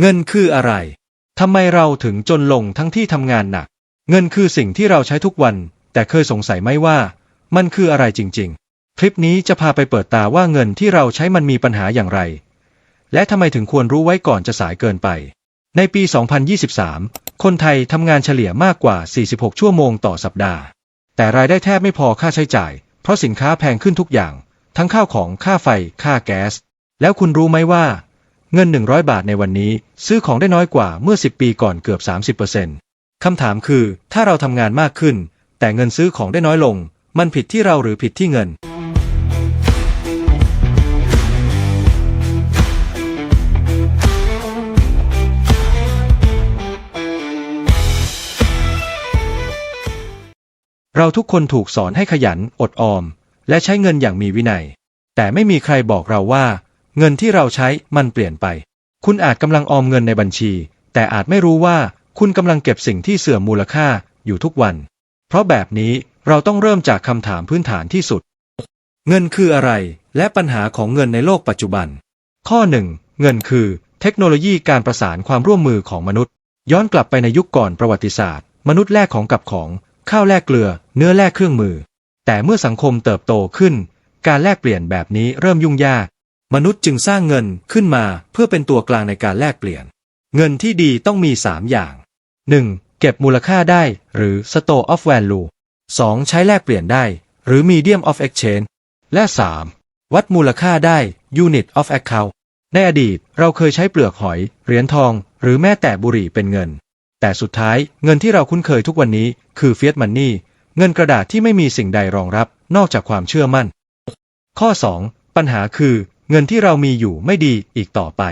เงินคืออะไร ทำไมเราถึงจนลงทั้งที่ทำงานหนัก เงินคือสิ่งที่เราใช้ทุกวัน แต่เคยสงสัยไหมว่า มันคืออะไรจริง ๆ คลิปนี้จะพาไปเปิดตาว่าเงินที่เราใช้มันมีปัญหาอย่างไร และทำไมถึงควรรู้ไว้ก่อนจะสายเกินไป ในปี 2023 คนไทยทำงานเฉลี่ยมากกว่า 46 ชั่วโมงต่อสัปดาห์ แต่รายได้แทบไม่พอค่าใช้จ่าย เพราะสินค้าแพงขึ้นทุกอย่าง ทั้งข้าวของค่าไฟ ค่าแก๊ส แล้วคุณรู้ไหมว่า เงิน 100 บาทในวันนี้ ซื้อของได้น้อยกว่าเมื่อ 10 ปีก่อนเกือบ 30%คำถามคือ ถ้าเราทำงานมากขึ้น แต่เงินซื้อของได้น้อยลง มันผิดที่เราหรือผิดที่เงิน เราทุกคนถูกสอนให้ขยันอดออม และใช้เงินอย่างมีวินัย แต่ไม่มีใครบอกเราว่า เงินที่เราใช้มันเปลี่ยนไป คุณอาจกำลังออมเงินในบัญชี แต่อาจไม่รู้ว่าคุณกำลังเก็บสิ่งที่เสื่อมมูลค่าอยู่ทุกวัน เพราะแบบนี้เราต้องเริ่มจากคำถามพื้นฐานที่สุด เงินคืออะไร และปัญหาของเงินในโลกปัจจุบัน ข้อ 1 เงินคือ เทคโนโลยีการประสานความร่วมมือของมนุษย์ ย้อนกลับไปในยุคก่อนประวัติศาสตร์ มนุษย์แลกของกับของ ข้าวแลกเกลือ เนื้อแลกเครื่องมือ แต่เมื่อสังคมเติบโตขึ้น การแลกเปลี่ยนแบบนี้เริ่มยุ่งยาก มนุษย์จึงสร้างเงินขึ้นมาเพื่อเป็นตัวกลางในการแลกเปลี่ยน เงินที่ดีต้องมี 3 อย่าง 1. เก็บมูลค่าได้ หรือ store of value 2. ใช้แลกเปลี่ยนได้ หรือ medium of exchange และ 3. วัดมูลค่าได้ unit of account ในอดีตเราเคยใช้เปลือกหอย เหรียญทอง หรือแม้แต่บุหรี่เป็นเงิน แต่สุดท้ายเงินที่เราคุ้นเคยทุกวันนี้คือ fiat money เงินกระดาษที่ไม่มีสิ่งใดรองรับนอกจากความเชื่อมั่น ข้อ 2 ปัญหาคือ เงินที่เรามีอยู่ไม่ดีอีกต่อไป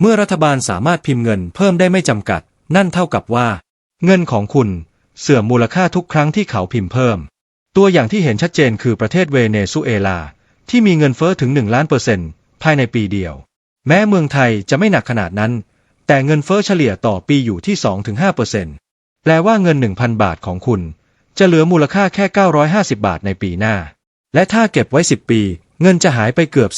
เมื่อรัฐบาลสามารถพิมพ์เงินเพิ่มได้ไม่จำกัด นั่นเท่ากับว่า เงินของคุณเสื่อมมูลค่าทุกครั้งที่เขาพิมพ์เพิ่ม ตัวอย่างที่เห็นชัดเจนคือประเทศเวเนซุเอลา ที่มีเงินเฟ้อถึง 1 ล้านเปอร์เซ็นต์ภายในปีเดียว แม้เมืองไทยจะไม่หนักขนาดนั้น แต่เงินเฟ้อเฉลี่ยต่อปีอยู่ที่ 2-5%เปอร์เซ็นต์แปลว่าเงิน 1,000 บาทของคุณ จะเหลือมูลค่าแค่ 950 บาทในปีหน้า และถ้าเก็บไว้ 10 ปี เงินจะหายไปเกือบ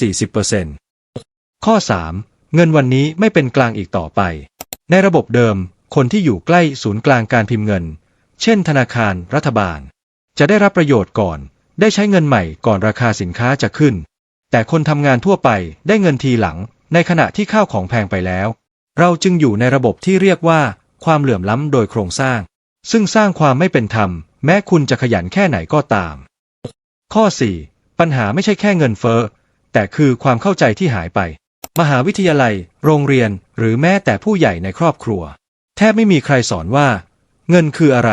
40%ข้อ 3 เงินวันนี้ไม่เป็นกลางอีกต่อไป ในระบบเดิม คนที่อยู่ใกล้ศูนย์กลางการพิมพ์เงิน เช่น ธนาคารรัฐบาล จะได้รับประโยชน์ก่อน ได้ใช้เงินใหม่ก่อนราคาสินค้าจะขึ้น แต่คนทำงานทั่วไปได้เงินทีหลัง ในขณะที่ข้าวของแพงไปแล้ว เราจึงอยู่ในระบบที่เรียกว่า ความเหลื่อมล้ำโดยโครงสร้าง ซึ่งสร้างความไม่เป็นธรรม แม้คุณจะขยันแค่ไหนก็ตาม ข้อ 4 ปัญหาไม่ใช่แค่เงินเฟ้อแต่คือความเข้าใจที่หายไป มหาวิทยาลัย โรงเรียน หรือแม้แต่ผู้ใหญ่ในครอบครัว แทบไม่มีใครสอนว่า เงินคืออะไร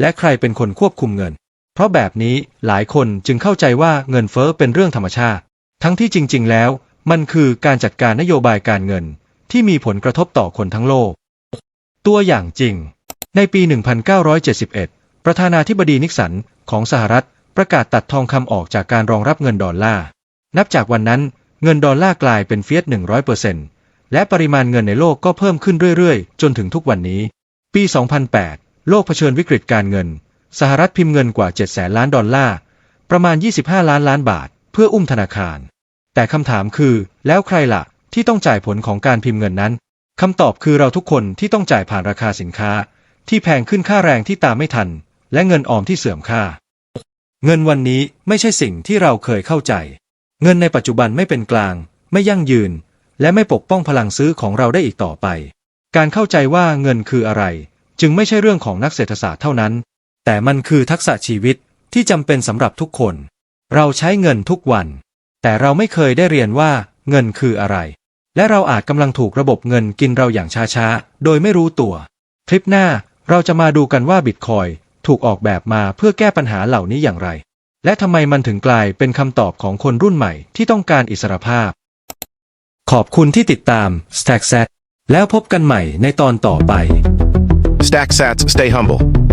และใครเป็นคนควบคุมเงิน เพราะแบบนี้หลายคนจึงเข้าใจว่าเงินเฟ้อเป็นเรื่องธรรมชาติ ทั้งที่จริง ๆ แล้ว มันคือการจัดการนโยบายการเงิน ที่มีผลกระทบต่อคนทั้งโลก ตัวอย่างจริง ในปี 1971 ประธานาธิบดีนิกสันของสหรัฐ ประกาศตัดทองคำออกจากการรองรับเงินดอลลาร์ นับจากวันนั้นเงินดอลลาร์กลายเป็นเฟียส100%และปริมาณเงินในโลกก็เพิ่มขึ้นเรื่อยๆ จนถึงทุกวันนี้ ปี 2008 โลกเผชิญวิกฤตการเงิน สหรัฐพิมพ์เงินกว่า 7 แสนล้านดอลลาร์ ประมาณ 25 ล้านล้านบาท เพื่ออุ้มธนาคาร แต่คำถามคือ แล้วใครล่ะ ที่ต้องจ่ายผลของการพิมพ์เงินนั้นคำตอบคือเราทุกคนที่ต้องจ่ายผ่านราคาสินค้า ที่แพงขึ้นค่าแรงที่ตามไม่ทัน และเงินออมที่เสื่อมค่า เงินวันนี้ไม่ใช่สิ่งที่เราเคยเข้าใจ เงินในปัจจุบันไม่เป็นกลาง ไม่ยั่งยืน และไม่ปกป้องพลังซื้อของเราได้อีกต่อไป การเข้าใจว่าเงินคืออะไร จึงไม่ใช่เรื่องของนักเศรษฐศาสตร์เท่านั้น แต่มันคือทักษะชีวิตที่จำเป็นสำหรับทุกคน เราใช้เงินทุกวัน แต่เราไม่เคยได้เรียนว่าเงินคืออะไร และเราอาจกำลังถูกระบบเงินกินเราอย่างช้าๆ โดยไม่รู้ตัว คลิปหน้าเราจะมาดูกันว่าบิตคอย ถูกออกแบบมาเพื่อแก้ปัญหาเหล่านี้อย่างไร และทำไมมันถึงกลายเป็นคำตอบของคนรุ่นใหม่ที่ต้องการอิสรภาพ ขอบคุณที่ติดตาม Stack Set แล้วพบกันใหม่ในตอนต่อไป Stack sats, stay humble.